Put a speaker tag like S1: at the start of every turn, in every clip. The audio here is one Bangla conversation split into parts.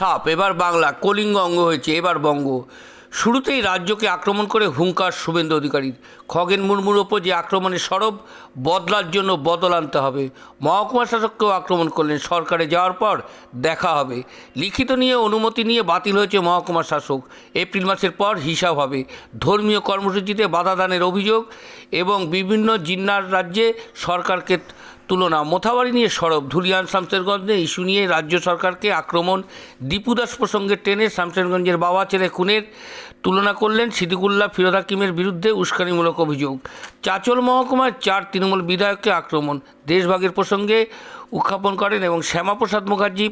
S1: সাপ, এবার বাংলা, কলিঙ্গ অঙ্গ হয়েছে, এবার বঙ্গ। শুরুতেই রাজ্যকে আক্রমণ করে হুঙ্কার শুভেন্দু অধিকারীর। খগেন মুর্মুর ওপর যে আক্রমণের সরব, বদলার জন্য বদল আনতে হবে। মহকুমা শাসককেও আক্রমণ করলেন। সরকারে যাওয়ার পর দেখা হবে। লিখিত নিয়ে অনুমতি নিয়ে বাতিল হয়েছে মহকুমা শাসক। এপ্রিল মাসের পর হিসাব হবে। ধর্মীয় কর্মসূচিতে বাধা দানের অভিযোগ এবং বিভিন্ন জিন্নার রাজ্যে সরকারকে তুলনা মোথাবাড়ি নিয়ে সরব। ধুলিয়ান শামসেরগঞ্জে ইস্যু নিয়ে রাজ্য সরকারকে আক্রমণ। দীপুদাস প্রসঙ্গে টেনে শামসেরগঞ্জের বাবা ছেলে খুনের তুলনা করলেন সিদ্দিকুল্লাহ ফিরোজ হাকিমের বিরুদ্ধে উস্কানিমূলক অভিযোগ। চাচল মহকুমার চার তৃণমূল বিধায়ককে আক্রমণ। দেশভাগের প্রসঙ্গে উত্থাপন করেন এবং শ্যামাপ্রসাদ মুখার্জি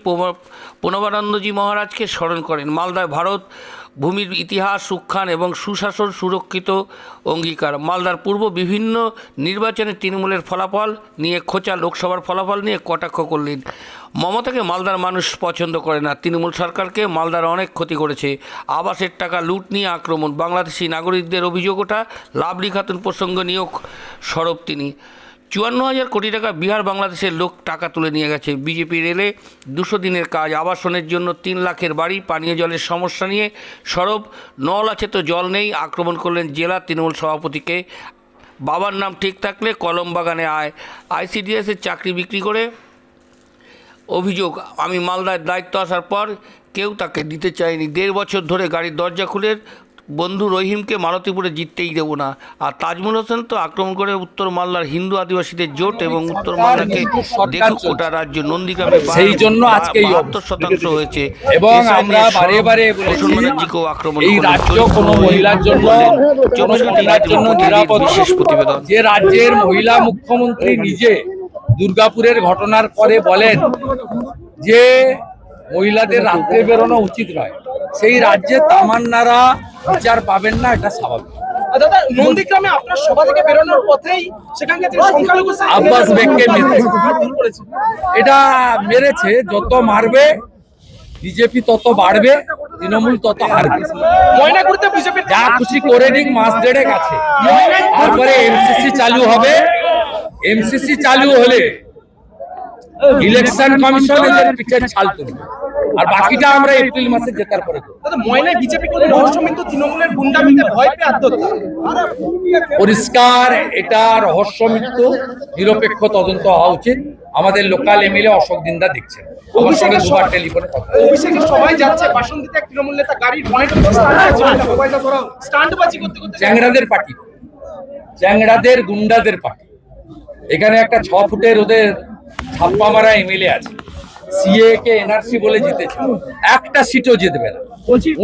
S1: প্রণবানন্দজি মহারাজকে স্মরণ করেন। মালদায় ভারত ভূমির ইতিহাস, উত্থান এবং সুশাসন সুরক্ষিত অঙ্গীকার। মালদার পূর্ব বিভিন্ন নির্বাচনে তৃণমূলের ফলাফল নিয়ে খোঁচা, লোকসভার ফলাফল নিয়ে কটাক্ষ করলেন। মমতাকে মালদার মানুষ পছন্দ করে না। তৃণমূল সরকারকে মালদার অনেক ক্ষতি করেছে। আবাসের টাকা লুট নিয়ে আক্রমণ। বাংলাদেশি নাগরিকদের অভিযোগ ওঠা, লাভলি খাতুন প্রসঙ্গ নিয়োগ সরব তিনি। চুয়ান্ন হাজার কোটি টাকা বিহার বাংলাদেশের লোক টাকা তুলে নিয়ে গেছে। বিজেপি রেলে দুশো দিনের কাজ, আবাসনের জন্য তিন লাখের বাড়ি, পানীয় জলের সমস্যা নিয়ে সরব। নল আছে তো জল নেই, আক্রমণ করলেন জেলা তৃণমূল সভাপতিকে। বাবার নাম ঠিক থাকলে কলম বাগানে আয়। আইসিডিএসের চাকরি বিক্রি করে অভিযোগ, আমি মালদায় দায়িত্ব আসার পর কেউ তাকে দিতে চায়নি দেড় বছর ধরে গাড়ির দরজা খুলে বন্ধু রহিমকে মালতীপুরে জিততেই দেবো না। আর তাজমুল হোসেন তো আক্রমণ করে উত্তর মালদার হিন্দু আদিবাসীদের জোট এবং উত্তর মালদাকে দেখুক ওটা রাজ্য। নন্দীগ্রামে
S2: সেই জন্য আজকে
S1: বাহাত্তর শতাংশ হয়েছে।
S2: এবং আমরা বারে বারে
S1: প্রসূন আক্রমণ
S2: এই রাজ্য কোনো মহিলার জন্য
S1: চব্বিশ
S2: জন্য নিরাপদ
S1: বিশেষ প্রতিবেদন।
S2: যে রাজ্যের মহিলা মুখ্যমন্ত্রী নিজে দুর্গাপুরের ঘটনার পরে বলেন যে মহিলাদের রাত্রে বেরোনো উচিত নয়। সেই রাজ্যে তামান্নারা বিচার পাবেন না এটা স্বাভাবিক।
S3: দাদা নন্দীগ্রামে আপনার সভা থেকে বেরোনোর পথেই সেখানকার সংখ্যালঘু
S2: আব্বাস বেগকে মেরেছে। এটা মেরেছে যত মারবে বিজেপি তত বাড়বে তৃণমূল তত হারবে।
S3: ময়নাগুড়িতে বিজেপির
S2: যা খুশি করে নিক মাস দেড়েক আছে। তারপরে এমসিসি চালু হবে। এমসিসি চালু হলে ইলেকশন কমিশন এদের পিছের ছাল তুলবে। আর বাকিটা আমরা এপ্রিল মাসে জেতার পরে
S3: ময়নায় বিজেপি কোনো রহস্য কিন্তু তৃণমূলের গুন্ডামিতে ভয় পেয়ে আত্মহত্যা?
S2: পরিষ্কার এটা রহস্য মৃত্যু নিরপেক্ষ তদন্ত হওয়া উচিত। আমাদের লোকাল এমএলএ অশোক দিন্দা দেখছেন। আমার সঙ্গে দুবার টেলিফোনে কথা।
S3: অভিষেকে সবাই যাচ্ছে বাসন্তীতে এক তৃণমূল নেতা গাড়ির বনেট স্টান্টবাজি করতে করতে
S2: চ্যাংড়াদের পার্টি। চ্যাংড়াদের গুন্ডাদের পার্টি। এখানে একটা ছ ফুটের ওদের ছাপ্পা মারা এমএলএ আছে। সিএ কে এনআরসি বলে জিতেছে। একটা সিটও জিতবে না।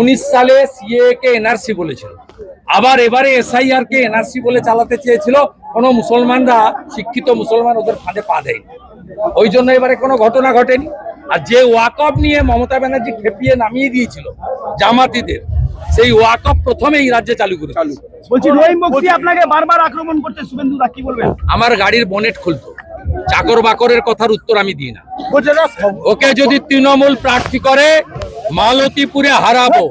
S2: উনিশ সালে সিএ কে এনআরসি বলেছিল। আবার এবারে এসআইআর কে এনআরসি বলে চালাতে চেয়েছিল। কোনো মুসলমানরা শিক্ষিত মুসলমান ওদের ফাঁদে পা দেয়নি। ওই জন্য এবারে কোনো ঘটনা ঘটেনি। আর যে ওয়াকফ নিয়ে মমতা ব্যানার্জি খেপিয়ে নামিয়ে দিয়েছিল জামাতিদের সেই ওয়াকফ প্রথমে এই রাজ্যে চালু করে চালু
S4: বলছি আপনাকে বারবার আক্রমণ করতে শুভেন্দু দা কি বলবেন?
S2: আমার গাড়ির বনেট খুলতো। চাকর বাকরের কথার উত্তর আমি দিই না। ওকে যদি তৃণমূল প্রার্থী করে মালতীপুরে হারাবো।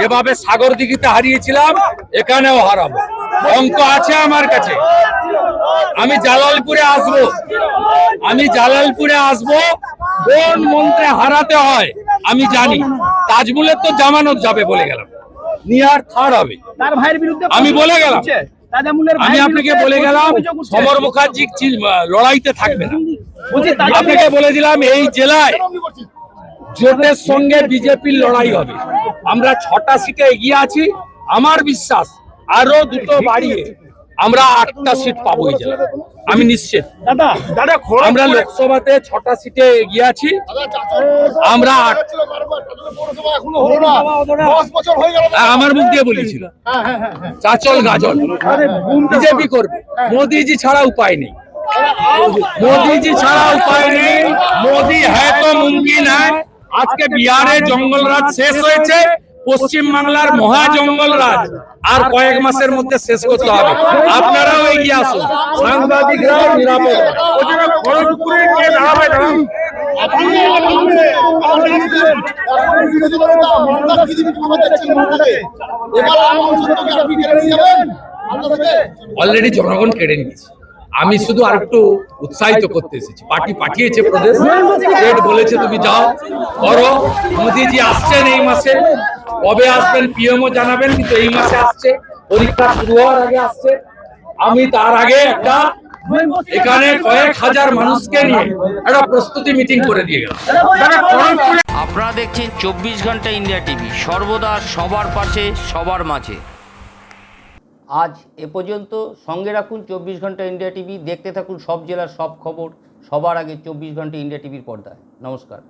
S2: যেভাবে সাগর দিঘিতে হারিয়েছিলাম এখানেও হারাবো। অঙ্ক আছে আমার কাছে। আমি জালালপুরে আসব। আমি জালালপুরে আসব। কোন মন্ত্রে হারাতে হয় আমি জানি। তাজমুলের তো জামানত যাবে বলে গেলাম। নিয়ার থার্ড হবে।
S4: তার ভাইয়ের বিরুদ্ধে
S2: আমি বলে গেলাম। আমি আপনাকে বলে গেলাম সমর মুখার্জি লড়াইতে থাকবে না। আপনাকে বলে দিলাম এই জেলায় জোটের সঙ্গে বিজেপির লড়াই হবে। আমরা ছটা সিটে এগিয়ে আছি। আমার বিশ্বাস আরও দুটো বাড়িয়ে আমরা আটটা সিট পাবো এই জেলায় আমি নিশ্চিত।
S4: দাদা দাদা
S2: আমরা লোকসভাতে ছটা সিটে এগিয়ে আছি। আমরা আট- আমার মুখ দিয়ে বলেছিল। চাচল গাজল বিজেপি করবে। মোদিজি ছাড়া উপায় নেই। মোদিজি ছাড়া উপায় নেই। মোদি হ্যাঁ তো মুমকিন হ্যাঁ। আজকে বিহারে জঙ্গলরাজ শেষ হয়েছে। পশ্চিম বাংলার মহা জঙ্গলরাজ আর কয়েক মাসের মধ্যে শেষ করতে হবে। আপনারাও এগিয়ে আসুন। সাংবাদিকরাও নিরাপদ। অলরেডি জনগণ কেড়ে নিয়েছে। আমি শুধু আরেকটু উৎসাহিত করতে এসেছি। পার্টি পাঠিয়েছে প্রদেশ। বলেছে তুমি যাও করো। মোদিজি আসছেন এই মাসে। কবে আসবেন পিএমও জানাবেন কিন্তু এই মাসে আসছে পরীক্ষা শুরু হওয়ার আগে আসছে। আমি তার আগে একটা এখানে কয়েক হাজার মানুষকে নিয়ে একটা প্রস্তুতি মিটিং করে দিয়ে গেলাম।
S1: আপনারা দেখছেন চব্বিশ ঘণ্টা ইন্ডিয়া টিভি সর্বদা সবার পাশে সবার মাঝে। আজ এ পর্যন্ত সঙ্গে রাখুন চব্বিশ ঘণ্টা ইন্ডিয়া টিভি দেখতে থাকুন সব জেলার সব খবর সবার আগে চব্বিশ ঘণ্টা ইন্ডিয়া টিভির পর্দায়। নমস্কার।